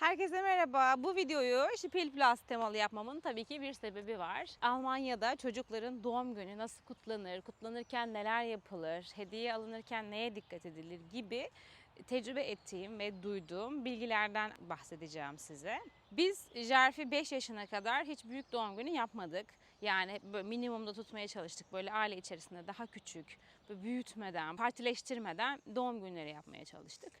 Herkese merhaba. Bu videoyu Plus temalı yapmamın tabii ki bir sebebi var. Almanya'da çocukların doğum günü nasıl kutlanır, kutlanırken neler yapılır, hediye alınırken neye dikkat edilir gibi tecrübe ettiğim ve duyduğum bilgilerden bahsedeceğim size. Biz Jerfi 5 yaşına kadar hiç büyük doğum günü yapmadık. Yani minimumda tutmaya çalıştık. Böyle aile içerisinde daha küçük, büyütmeden, partileştirmeden doğum günleri yapmaya çalıştık.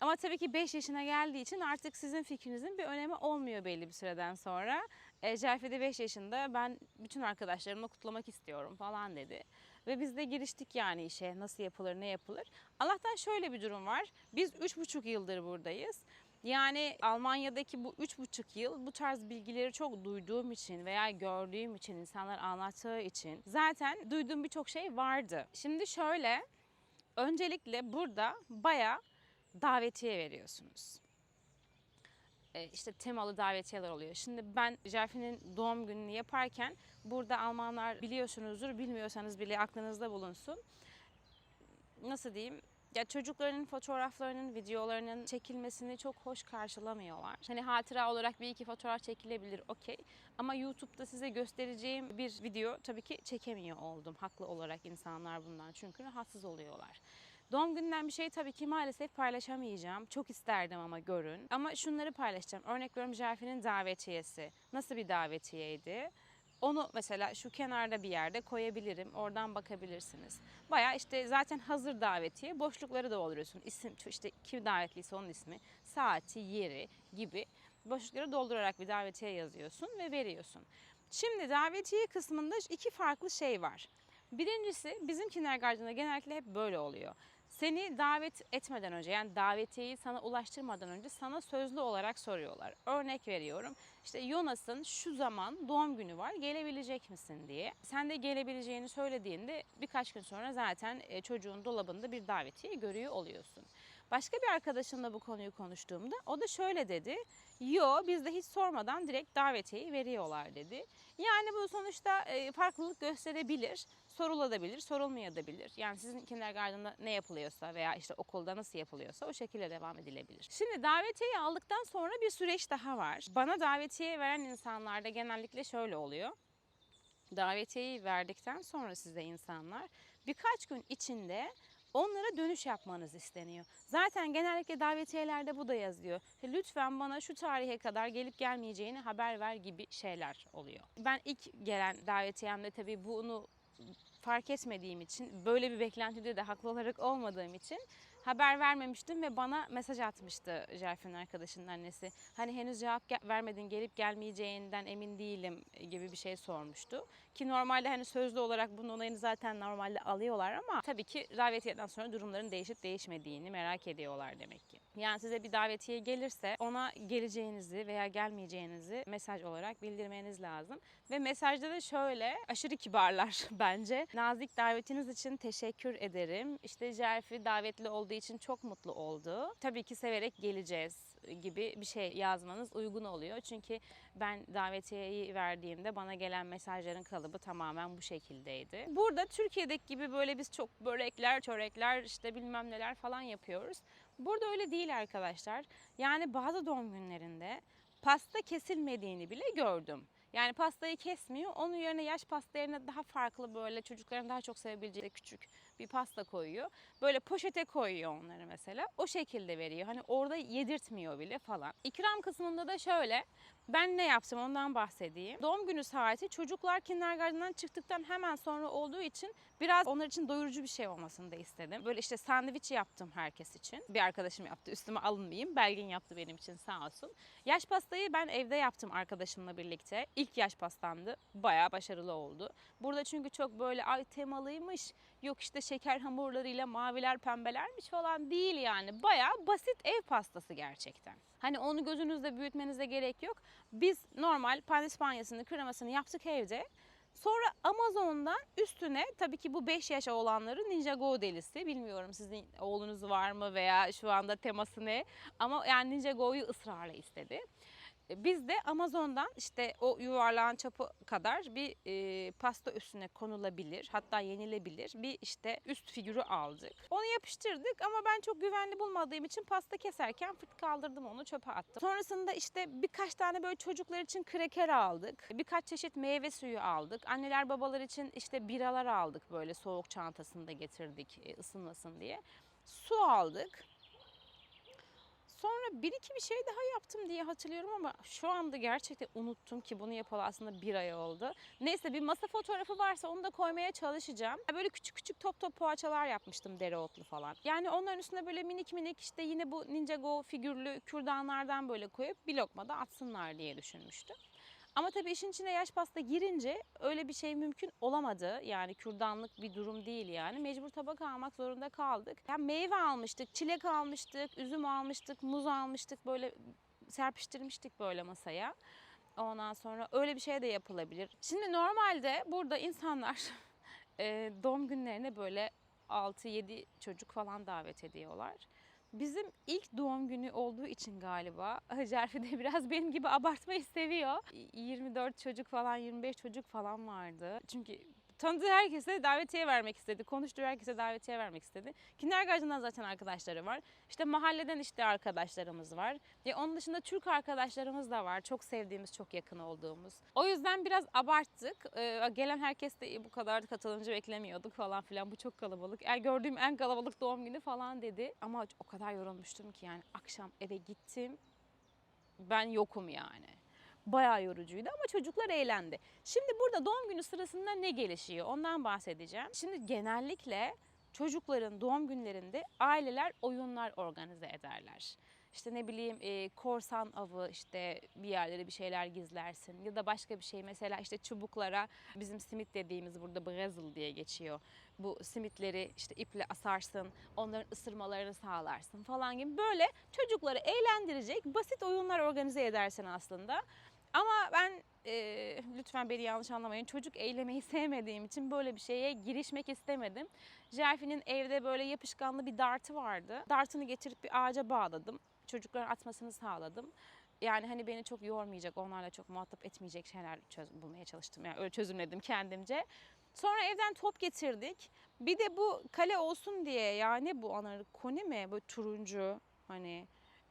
Ama tabii ki 5 yaşına geldiği için artık sizin fikrinizin bir önemi olmuyor belli bir süreden sonra. E, Jerfi de 5 yaşında ben bütün arkadaşlarımla kutlamak istiyorum falan dedi. Ve biz de giriştik yani işe nasıl yapılır ne yapılır. Allah'tan şöyle bir durum var. Biz 3,5 yıldır buradayız. Yani Almanya'daki bu üç buçuk yıl bu tarz bilgileri çok duyduğum için veya gördüğüm için, insanlar anlattığı için zaten duyduğum birçok şey vardı. Şimdi şöyle, öncelikle burada bayağı davetiye veriyorsunuz. E, işte temalı davetiyeler oluyor. Şimdi ben Jerfi'nin doğum gününü yaparken burada Almanlar biliyorsunuzdur, bilmiyorsanız bile aklınızda bulunsun. Nasıl diyeyim? Ya çocukların fotoğraflarının, videolarının çekilmesini çok hoş karşılamıyorlar. Hani hatıra olarak bir iki fotoğraf çekilebilir okey. Ama YouTube'da size göstereceğim bir video tabii ki çekemiyor oldum. Haklı olarak insanlar bundan çünkü rahatsız oluyorlar. Doğum gününden bir şey tabii ki maalesef paylaşamayacağım. Çok isterdim ama görün. Ama şunları paylaşacağım. Örnek veriyorum Jerfi'nin davetiyesi. Nasıl bir davetiyeydi? Onu mesela şu kenarda bir yerde koyabilirim. Oradan bakabilirsiniz. Baya işte zaten hazır davetiye boşlukları dolduruyorsun. İsim işte kim davetliyse onun ismi, saati, yeri gibi boşlukları doldurarak bir davetiye yazıyorsun ve veriyorsun. Şimdi davetiye kısmında iki farklı şey var. Birincisi bizim kindergarten'da genellikle hep böyle oluyor. Seni davet etmeden önce yani davetiyeyi sana ulaştırmadan önce sana sözlü olarak soruyorlar. Örnek veriyorum işte Jonas'ın şu zaman doğum günü var gelebilecek misin diye. Sen de gelebileceğini söylediğinde birkaç gün sonra zaten e, çocuğun dolabında bir davetiye görüyor oluyorsun. Başka bir arkadaşımla bu konuyu konuştuğumda o da şöyle dedi. Yo bizde hiç sormadan direkt davetiyeyi veriyorlar dedi. Yani bu sonuçta e, farklılık gösterebilir, sorulabilir, sorulmayabilir. Yani sizin kindergarten'da ne yapılıyorsa veya işte okulda nasıl yapılıyorsa o şekilde devam edilebilir. Şimdi davetiyeyi aldıktan sonra bir süreç daha var. Bana davetiye veren insanlarda genellikle şöyle oluyor. Davetiyeyi verdikten sonra size insanlar birkaç gün içinde onlara dönüş yapmanız isteniyor. Zaten genellikle davetiyelerde bu da yazıyor. Lütfen bana şu tarihe kadar gelip gelmeyeceğini haber ver gibi şeyler oluyor. Ben ilk gelen davetiyemde tabii bunu fark etmediğim için, böyle bir beklentide de haklı olarak olmadığım için haber vermemiştim ve bana mesaj atmıştı Jerfin arkadaşının annesi. Hani henüz cevap ge- vermedin, gelip gelmeyeceğinden emin değilim gibi bir şey sormuştu. Ki normalde hani sözlü olarak bunun onayını zaten normalde alıyorlar ama tabii ki davetiyeden sonra durumların değişip değişmediğini merak ediyorlar demek ki. Yani size bir davetiye gelirse ona geleceğinizi veya gelmeyeceğinizi mesaj olarak bildirmeniz lazım. Ve mesajda da şöyle aşırı kibarlar bence. Nazik davetiniz için teşekkür ederim. İşte Jerfi davetli olduğu için çok mutlu oldu. Tabii ki severek geleceğiz gibi bir şey yazmanız uygun oluyor. Çünkü ben davetiyeyi verdiğimde bana gelen mesajların kalıbı tamamen bu şekildeydi. Burada Türkiye'deki gibi böyle biz çok börekler, çörekler, işte bilmem neler falan yapıyoruz. Burada öyle değil arkadaşlar. Yani bazı doğum günlerinde pasta kesilmediğini bile gördüm. Yani pastayı kesmiyor. Onun yerine yaş pasta yerine daha farklı böyle çocukların daha çok sevebileceği küçük bir pasta koyuyor. Böyle poşete koyuyor onları mesela. O şekilde veriyor. Hani orada yedirtmiyor bile falan. İkram kısmında da şöyle. Ben ne yaptım ondan bahsedeyim. Doğum günü saati çocuklar kindergarten'dan çıktıktan hemen sonra olduğu için biraz onlar için doyurucu bir şey olmasını da istedim. Böyle işte sandviç yaptım herkes için. Bir arkadaşım yaptı üstüme alınmayayım. Belgin yaptı benim için sağ olsun. Yaş pastayı ben evde yaptım arkadaşımla birlikte. İlk yaş pastamdı. Bayağı başarılı oldu. Burada çünkü çok böyle ay temalıymış. Yok işte şeker hamurlarıyla maviler pembelermiş falan değil yani. Bayağı basit ev pastası gerçekten. Hani onu gözünüzde büyütmenize gerek yok. Biz normal pandispanyasını, kremasını yaptık evde. Sonra Amazon'dan üstüne tabii ki bu 5 yaş olanları Ninjago delisi. Bilmiyorum sizin oğlunuz var mı veya şu anda teması ne. Ama yani Ninjago'yu ısrarla istedi. E, Biz de Amazon'dan işte o yuvarlağın çapı kadar bir e, pasta üstüne konulabilir hatta yenilebilir bir işte üst figürü aldık. Onu yapıştırdık ama ben çok güvenli bulmadığım için pasta keserken fırt kaldırdım onu çöpe attım. Sonrasında işte birkaç tane böyle çocuklar için kreker aldık. Birkaç çeşit meyve suyu aldık. Anneler babalar için işte biralar aldık böyle soğuk çantasında getirdik e, ısınmasın diye. Su aldık. Sonra bir iki bir şey daha yaptım diye hatırlıyorum ama şu anda gerçekten unuttum ki bunu yapalı aslında bir ay oldu. Neyse bir masa fotoğrafı varsa onu da koymaya çalışacağım. Böyle küçük küçük top top poğaçalar yapmıştım dereotlu falan. Yani onların üstüne böyle minik minik işte yine bu Ninjago figürlü kürdanlardan böyle koyup bir lokma da atsınlar diye düşünmüştüm. Ama tabii işin içine yaş pasta girince öyle bir şey mümkün olamadı. Yani kürdanlık bir durum değil yani. Mecbur tabak almak zorunda kaldık. Yani meyve almıştık, çilek almıştık, üzüm almıştık, muz almıştık. Böyle serpiştirmiştik böyle masaya. Ondan sonra öyle bir şey de yapılabilir. Şimdi normalde burada insanlar doğum günlerine böyle 6-7 çocuk falan davet ediyorlar. Bizim ilk doğum günü olduğu için galiba Cerfi de biraz benim gibi abartmayı seviyor. 24 çocuk falan 25 çocuk falan vardı. Çünkü tanıdığı herkese davetiye vermek istedi. Konuştuğu herkese davetiye vermek istedi. Kindergarten'dan zaten arkadaşları var. İşte mahalleden işte arkadaşlarımız var. Ya onun dışında Türk arkadaşlarımız da var. Çok sevdiğimiz, çok yakın olduğumuz. O yüzden biraz abarttık. Ee, gelen herkes de bu kadar katılımcı beklemiyorduk falan filan. Bu çok kalabalık. Er gördüğüm en kalabalık doğum günü falan dedi. Ama o kadar yorulmuştum ki yani akşam eve gittim. Ben yokum yani bayağı yorucuydu ama çocuklar eğlendi. Şimdi burada doğum günü sırasında ne gelişiyor ondan bahsedeceğim. Şimdi genellikle çocukların doğum günlerinde aileler oyunlar organize ederler. İşte ne bileyim e, korsan avı işte bir yerlere bir şeyler gizlersin ya da başka bir şey mesela işte çubuklara bizim simit dediğimiz burada Brazil diye geçiyor. Bu simitleri işte iple asarsın, onların ısırmalarını sağlarsın falan gibi böyle çocukları eğlendirecek basit oyunlar organize edersin aslında. Ama ben e, lütfen beni yanlış anlamayın. Çocuk eylemeyi sevmediğim için böyle bir şeye girişmek istemedim. Jerfi'nin evde böyle yapışkanlı bir dartı vardı. Dartını getirip bir ağaca bağladım. Çocukların atmasını sağladım. Yani hani beni çok yormayacak, onlarla çok muhatap etmeyecek şeyler çöz bulmaya çalıştım. Yani öyle çözümledim kendimce. Sonra evden top getirdik. Bir de bu kale olsun diye yani bu anarı koni mi? Böyle turuncu hani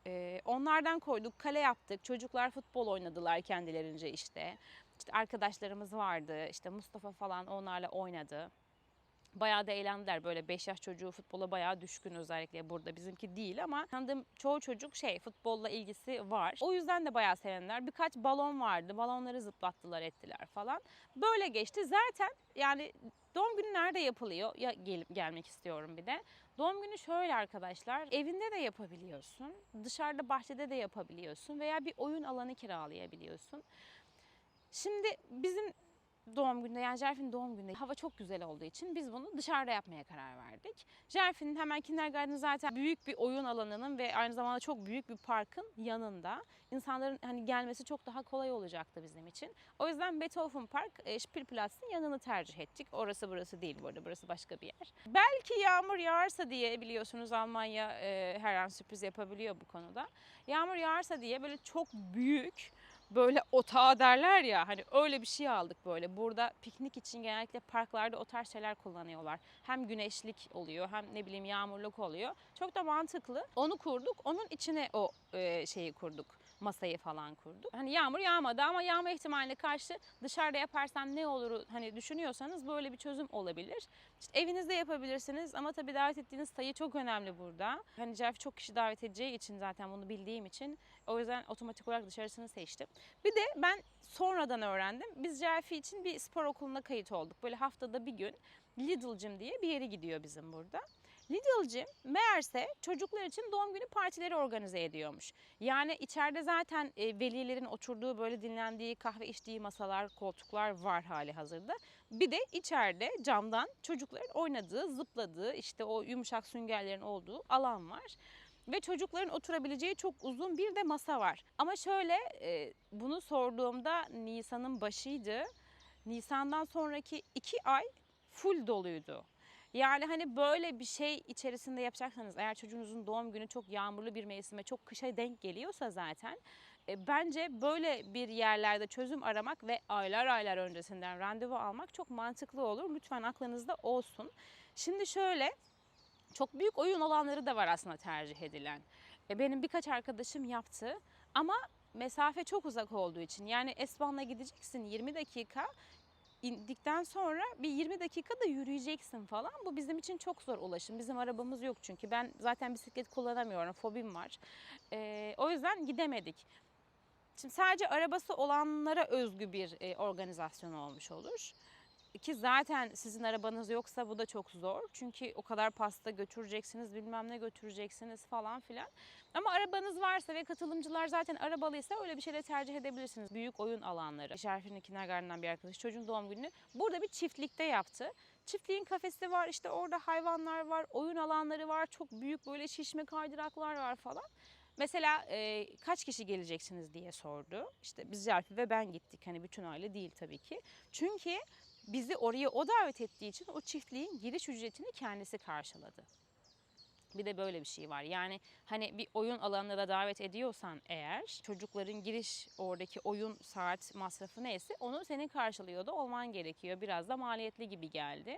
ee, onlardan koyduk, kale yaptık. Çocuklar futbol oynadılar kendilerince işte. İşte arkadaşlarımız vardı. işte Mustafa falan onlarla oynadı. Bayağı da eğlendiler. Böyle 5 yaş çocuğu futbola bayağı düşkün özellikle burada. Bizimki değil ama tanıdığım çoğu çocuk şey futbolla ilgisi var. O yüzden de bayağı sevindiler. Birkaç balon vardı. Balonları zıplattılar ettiler falan. Böyle geçti. Zaten yani doğum günü nerede yapılıyor? Ya gelip gelmek istiyorum bir de. Doğum günü şöyle arkadaşlar. Evinde de yapabiliyorsun. Dışarıda bahçede de yapabiliyorsun. Veya bir oyun alanı kiralayabiliyorsun. Şimdi bizim doğum gününde yani Jerfin'in doğum gününde hava çok güzel olduğu için biz bunu dışarıda yapmaya karar verdik. Jerfin'in hemen kindergarten zaten büyük bir oyun alanının ve aynı zamanda çok büyük bir parkın yanında. İnsanların hani gelmesi çok daha kolay olacaktı bizim için. O yüzden Beethoven Park e, Spielplatz'ın yanını tercih ettik. Orası burası değil bu arada burası başka bir yer. Belki yağmur yağarsa diye biliyorsunuz Almanya e, her an sürpriz yapabiliyor bu konuda. Yağmur yağarsa diye böyle çok büyük böyle otağı derler ya hani öyle bir şey aldık böyle. Burada piknik için genellikle parklarda o tarz şeyler kullanıyorlar. Hem güneşlik oluyor hem ne bileyim yağmurluk oluyor. Çok da mantıklı. Onu kurduk. Onun içine o e, şeyi kurduk masayı falan kurduk. Hani yağmur yağmadı ama yağma ihtimaline karşı dışarıda yaparsam ne olur hani düşünüyorsanız böyle bir çözüm olabilir. İşte evinizde yapabilirsiniz ama tabii davet ettiğiniz sayı çok önemli burada. Hani Cerf çok kişi davet edeceği için zaten bunu bildiğim için o yüzden otomatik olarak dışarısını seçtim. Bir de ben sonradan öğrendim. Biz Cerfi için bir spor okuluna kayıt olduk. Böyle haftada bir gün Lidl Gym diye bir yere gidiyor bizim burada. Lidl Gym meğerse çocuklar için doğum günü partileri organize ediyormuş. Yani içeride zaten e, velilerin oturduğu böyle dinlendiği kahve içtiği masalar, koltuklar var hali hazırda. Bir de içeride camdan çocukların oynadığı, zıpladığı işte o yumuşak süngerlerin olduğu alan var. Ve çocukların oturabileceği çok uzun bir de masa var. Ama şöyle e, bunu sorduğumda Nisan'ın başıydı. Nisan'dan sonraki iki ay full doluydu. Yani hani böyle bir şey içerisinde yapacaksanız eğer çocuğunuzun doğum günü çok yağmurlu bir mevsime çok kışa denk geliyorsa zaten E, bence böyle bir yerlerde çözüm aramak ve aylar aylar öncesinden randevu almak çok mantıklı olur. Lütfen aklınızda olsun. Şimdi şöyle çok büyük oyun alanları da var aslında tercih edilen. E, benim birkaç arkadaşım yaptı ama mesafe çok uzak olduğu için yani Espan'la gideceksin 20 dakika indikten sonra bir 20 dakika da yürüyeceksin falan. Bu bizim için çok zor ulaşım. Bizim arabamız yok çünkü. Ben zaten bisiklet kullanamıyorum. Fobim var. E, o yüzden gidemedik. Şimdi sadece arabası olanlara özgü bir e, organizasyon olmuş olur. Ki zaten sizin arabanız yoksa bu da çok zor. Çünkü o kadar pasta götüreceksiniz, bilmem ne götüreceksiniz falan filan. Ama arabanız varsa ve katılımcılar zaten arabalıysa öyle bir şeyle tercih edebilirsiniz. Büyük oyun alanları. Şerfin'in kindergarten'dan bir arkadaş çocuğun doğum gününü burada bir çiftlikte yaptı. Çiftliğin kafesi var, işte orada hayvanlar var, oyun alanları var, çok büyük böyle şişme kaydıraklar var falan. Mesela e, kaç kişi geleceksiniz diye sordu. İşte biz Zerfi ve ben gittik. Hani bütün aile değil tabii ki. Çünkü bizi oraya o davet ettiği için o çiftliğin giriş ücretini kendisi karşıladı. Bir de böyle bir şey var. Yani hani bir oyun alanına da davet ediyorsan eğer çocukların giriş oradaki oyun saat masrafı neyse onu senin karşılıyor da olman gerekiyor. Biraz da maliyetli gibi geldi.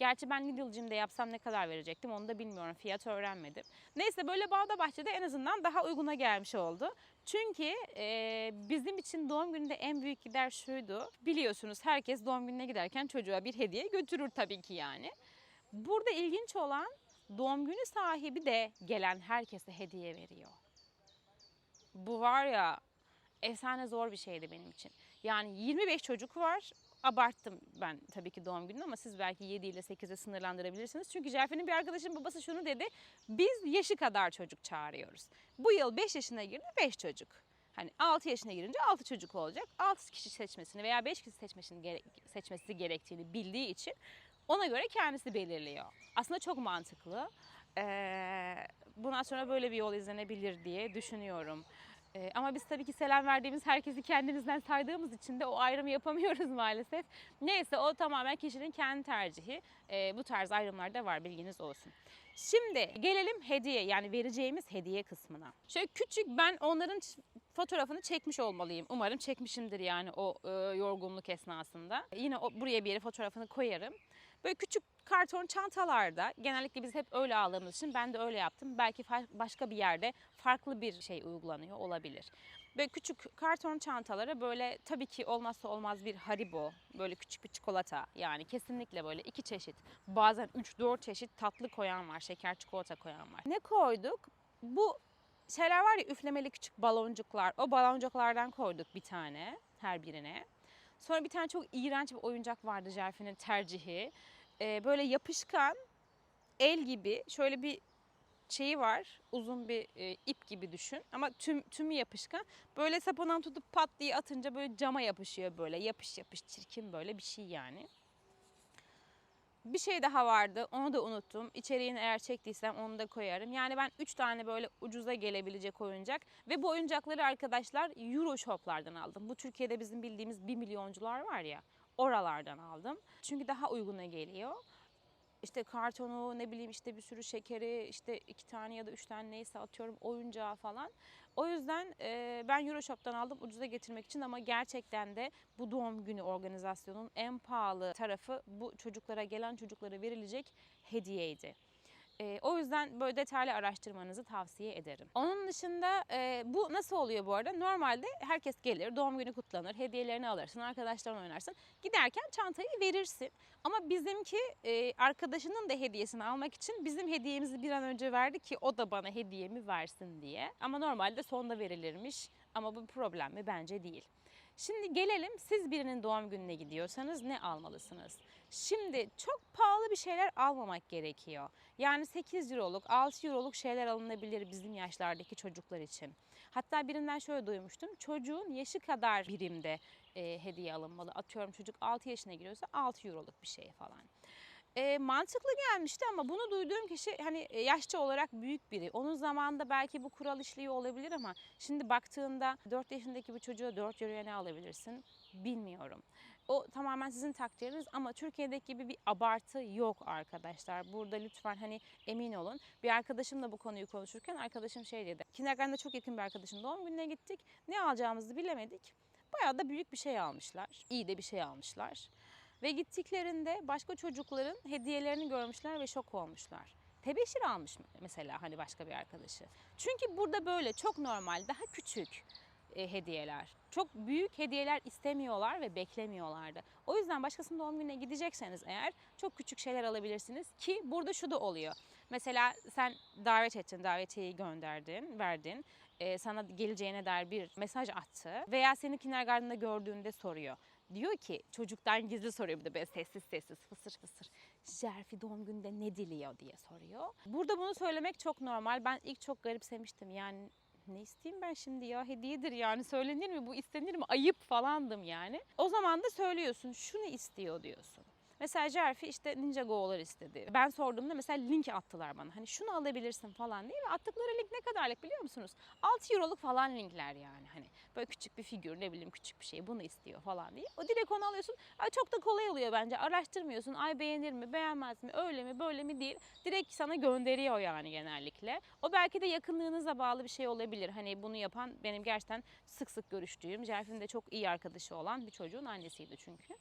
Gerçi ben Lidl Gym'de yapsam ne kadar verecektim onu da bilmiyorum. Fiyat öğrenmedim. Neyse böyle Bağda Bahçe'de en azından daha uyguna gelmiş oldu. Çünkü e, bizim için doğum gününde en büyük gider şuydu. Biliyorsunuz herkes doğum gününe giderken çocuğa bir hediye götürür tabii ki yani. Burada ilginç olan doğum günü sahibi de gelen herkese hediye veriyor. Bu var ya efsane zor bir şeydi benim için. Yani 25 çocuk var. Abarttım ben tabii ki doğum gününü ama siz belki 7 ile 8'e sınırlandırabilirsiniz. Çünkü Cerfe'nin bir arkadaşım babası şunu dedi. Biz yaşı kadar çocuk çağırıyoruz. Bu yıl 5 yaşına girdi 5 çocuk. Hani 6 yaşına girince 6 çocuk olacak. 6 kişi seçmesini veya 5 kişi seçmesini gere- seçmesi gerektiğini bildiği için ona göre kendisi belirliyor. Aslında çok mantıklı. Ee, bundan sonra böyle bir yol izlenebilir diye düşünüyorum. Ee, ama biz tabii ki selam verdiğimiz herkesi kendimizden saydığımız için de o ayrımı yapamıyoruz maalesef. Neyse o tamamen kişinin kendi tercihi. Ee, bu tarz ayrımlar da var bilginiz olsun. Şimdi gelelim hediye yani vereceğimiz hediye kısmına. Şöyle küçük ben onların fotoğrafını çekmiş olmalıyım. Umarım çekmişimdir yani o e, yorgunluk esnasında. Yine o, buraya bir yere fotoğrafını koyarım. Böyle küçük karton çantalarda genellikle biz hep öyle aldığımız için ben de öyle yaptım. Belki başka bir yerde farklı bir şey uygulanıyor olabilir. Böyle küçük karton çantalara böyle tabii ki olmazsa olmaz bir haribo, böyle küçük bir çikolata yani kesinlikle böyle iki çeşit bazen 3-4 çeşit tatlı koyan var, şeker çikolata koyan var. Ne koyduk? Bu şeyler var ya üflemeli küçük baloncuklar. O baloncuklardan koyduk bir tane her birine. Sonra bir tane çok iğrenç bir oyuncak vardı Jerfin'in tercihi. Ee, böyle yapışkan el gibi şöyle bir şeyi var. Uzun bir e, ip gibi düşün. Ama tüm tümü yapışkan. Böyle sapından tutup pat diye atınca böyle cama yapışıyor böyle. Yapış yapış çirkin böyle bir şey yani. Bir şey daha vardı. Onu da unuttum. İçeriğini eğer çektiysem onu da koyarım. Yani ben 3 tane böyle ucuza gelebilecek oyuncak ve bu oyuncakları arkadaşlar Euro Shop'lardan aldım. Bu Türkiye'de bizim bildiğimiz 1 milyoncular var ya. Oralardan aldım. Çünkü daha uyguna geliyor. İşte kartonu, ne bileyim işte bir sürü şekeri, işte iki tane ya da üç tane neyse atıyorum oyuncağı falan. O yüzden e, ben Euroshop'tan aldım ucuza getirmek için ama gerçekten de bu doğum günü organizasyonun en pahalı tarafı bu çocuklara gelen çocuklara verilecek hediyeydi. E, o yüzden böyle detaylı araştırmanızı tavsiye ederim. Onun dışında e, bu nasıl oluyor bu arada? Normalde herkes gelir, doğum günü kutlanır, hediyelerini alırsın, arkadaşlarla oynarsın. Giderken çantayı verirsin. Ama bizimki e, arkadaşının da hediyesini almak için bizim hediyemizi bir an önce verdi ki o da bana hediyemi versin diye. Ama normalde sonda verilirmiş. Ama bu problem mi? Bence değil. Şimdi gelelim siz birinin doğum gününe gidiyorsanız ne almalısınız? Şimdi çok pahalı bir şeyler almamak gerekiyor. Yani 8 euroluk, 6 euroluk şeyler alınabilir bizim yaşlardaki çocuklar için. Hatta birinden şöyle duymuştum. Çocuğun yaşı kadar birimde e, hediye alınmalı. Atıyorum çocuk 6 yaşına giriyorsa 6 euroluk bir şey falan. E, mantıklı gelmişti ama bunu duyduğum kişi hani e, yaşça olarak büyük biri. Onun zamanında belki bu kural işliyor olabilir ama şimdi baktığında 4 yaşındaki bir çocuğa 4 euroya ne alabilirsin bilmiyorum. O tamamen sizin takdiriniz ama Türkiye'deki gibi bir abartı yok arkadaşlar. Burada lütfen hani emin olun. Bir arkadaşımla bu konuyu konuşurken arkadaşım şey dedi. Kindergarten'da çok yakın bir arkadaşın doğum gününe gittik. Ne alacağımızı bilemedik. Bayağı da büyük bir şey almışlar. İyi de bir şey almışlar. Ve gittiklerinde başka çocukların hediyelerini görmüşler ve şok olmuşlar. Tebeşir almış mesela hani başka bir arkadaşı. Çünkü burada böyle çok normal, daha küçük e, hediyeler. Çok büyük hediyeler istemiyorlar ve beklemiyorlardı. O yüzden başkasının doğum gününe gidecekseniz eğer çok küçük şeyler alabilirsiniz ki burada şu da oluyor. Mesela sen davet ettin, davetiyeyi gönderdin, verdin. E, sana geleceğine dair bir mesaj attı veya seni kindergarten'da gördüğünde soruyor. Diyor ki çocuktan gizli soruyor bir de böyle sessiz sessiz fısır fısır. Jerfi doğum gününde ne diliyor diye soruyor. Burada bunu söylemek çok normal. Ben ilk çok garipsemiştim. Yani ne isteyeyim ben şimdi ya hediyedir yani söylenir mi bu istenir mi ayıp falandım yani. O zaman da söylüyorsun şunu istiyor diyorsun. Mesela Jerfi işte Ninjago'lar istedi. Ben sorduğumda mesela link attılar bana. Hani şunu alabilirsin falan diye. Ve attıkları link ne kadarlık biliyor musunuz? 6 euroluk falan linkler yani. Hani böyle küçük bir figür ne bileyim küçük bir şey bunu istiyor falan diye. O direkt onu alıyorsun. Ay çok da kolay oluyor bence. Araştırmıyorsun. Ay beğenir mi beğenmez mi öyle mi böyle mi değil. Direkt sana gönderiyor yani genellikle. O belki de yakınlığınıza bağlı bir şey olabilir. Hani bunu yapan benim gerçekten sık sık görüştüğüm, Jerfi'nin de çok iyi arkadaşı olan bir çocuğun annesiydi çünkü.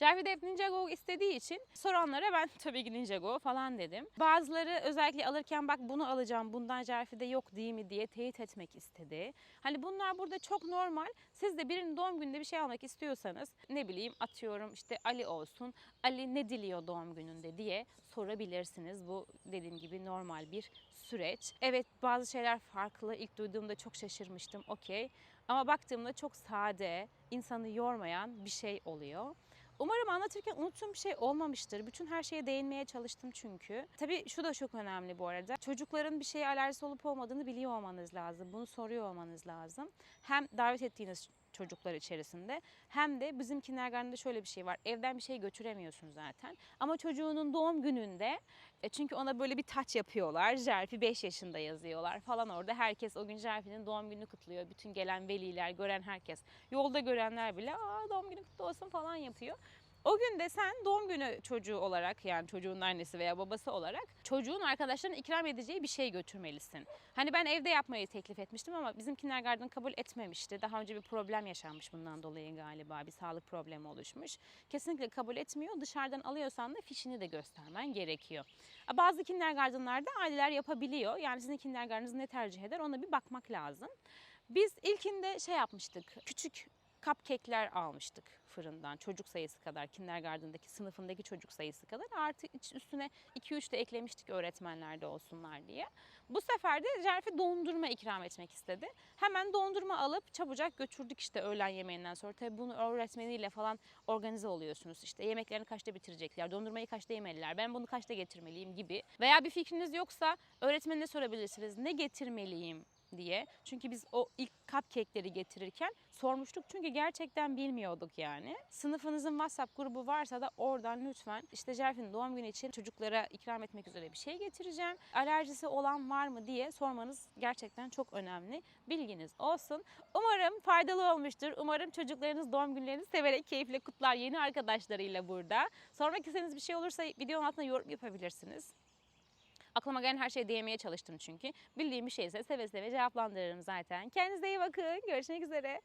De hep Ninjago istediği için soranlara ben tabii ki Ninjago falan dedim. Bazıları özellikle alırken bak bunu alacağım bundan Jerfi'de yok değil mi diye teyit etmek istedi. Hani bunlar burada çok normal. Siz de birinin doğum gününde bir şey almak istiyorsanız ne bileyim atıyorum işte Ali olsun. Ali ne diliyor doğum gününde diye sorabilirsiniz. Bu dediğim gibi normal bir süreç. Evet bazı şeyler farklı. İlk duyduğumda çok şaşırmıştım. Okey. Ama baktığımda çok sade, insanı yormayan bir şey oluyor. Umarım anlatırken unuttuğum bir şey olmamıştır. Bütün her şeye değinmeye çalıştım çünkü. Tabii şu da çok önemli bu arada. Çocukların bir şeye alerjisi olup olmadığını biliyor olmanız lazım. Bunu soruyor olmanız lazım. Hem davet ettiğiniz çocuklar içerisinde hem de bizim kindergartende şöyle bir şey var. Evden bir şey götüremiyorsun zaten. Ama çocuğunun doğum gününde e, çünkü ona böyle bir taç yapıyorlar. Jerfi 5 yaşında yazıyorlar falan orada. Herkes o gün Jerfi'nin doğum gününü kutluyor. Bütün gelen veliler, gören herkes. Yolda görenler bile aa doğum günü kutlu olsun falan yapıyor. O gün de sen doğum günü çocuğu olarak yani çocuğun annesi veya babası olarak çocuğun arkadaşlarına ikram edeceği bir şey götürmelisin. Hani ben evde yapmayı teklif etmiştim ama bizim kindergarten kabul etmemişti. Daha önce bir problem yaşanmış bundan dolayı galiba bir sağlık problemi oluşmuş. Kesinlikle kabul etmiyor. Dışarıdan alıyorsan da fişini de göstermen gerekiyor. Bazı kindergartenlarda aileler yapabiliyor. Yani sizin kindergartenınız ne tercih eder ona bir bakmak lazım. Biz ilkinde şey yapmıştık. Küçük cupcake'ler almıştık fırından. Çocuk sayısı kadar, kindergarten'daki sınıfındaki çocuk sayısı kadar. Artı üstüne 2-3 de eklemiştik öğretmenler de olsunlar diye. Bu sefer de Jerfi dondurma ikram etmek istedi. Hemen dondurma alıp çabucak götürdük işte öğlen yemeğinden sonra. Tabii bunu öğretmeniyle falan organize oluyorsunuz. İşte yemeklerini kaçta bitirecekler, dondurmayı kaçta yemeliler, ben bunu kaçta getirmeliyim gibi. Veya bir fikriniz yoksa öğretmenine sorabilirsiniz. Ne getirmeliyim diye. Çünkü biz o ilk cupcake'leri getirirken sormuştuk çünkü gerçekten bilmiyorduk yani. Sınıfınızın WhatsApp grubu varsa da oradan lütfen işte Jerf'in doğum günü için çocuklara ikram etmek üzere bir şey getireceğim. Alerjisi olan var mı diye sormanız gerçekten çok önemli. Bilginiz olsun. Umarım faydalı olmuştur. Umarım çocuklarınız doğum günlerini severek keyifle kutlar yeni arkadaşlarıyla burada. Sormak istediğiniz bir şey olursa videonun altına yorum yapabilirsiniz. Aklıma gelen her şeyi diyemeye çalıştım çünkü. Bildiğim bir şeyse seve seve cevaplandırırım zaten. Kendinize iyi bakın. Görüşmek üzere.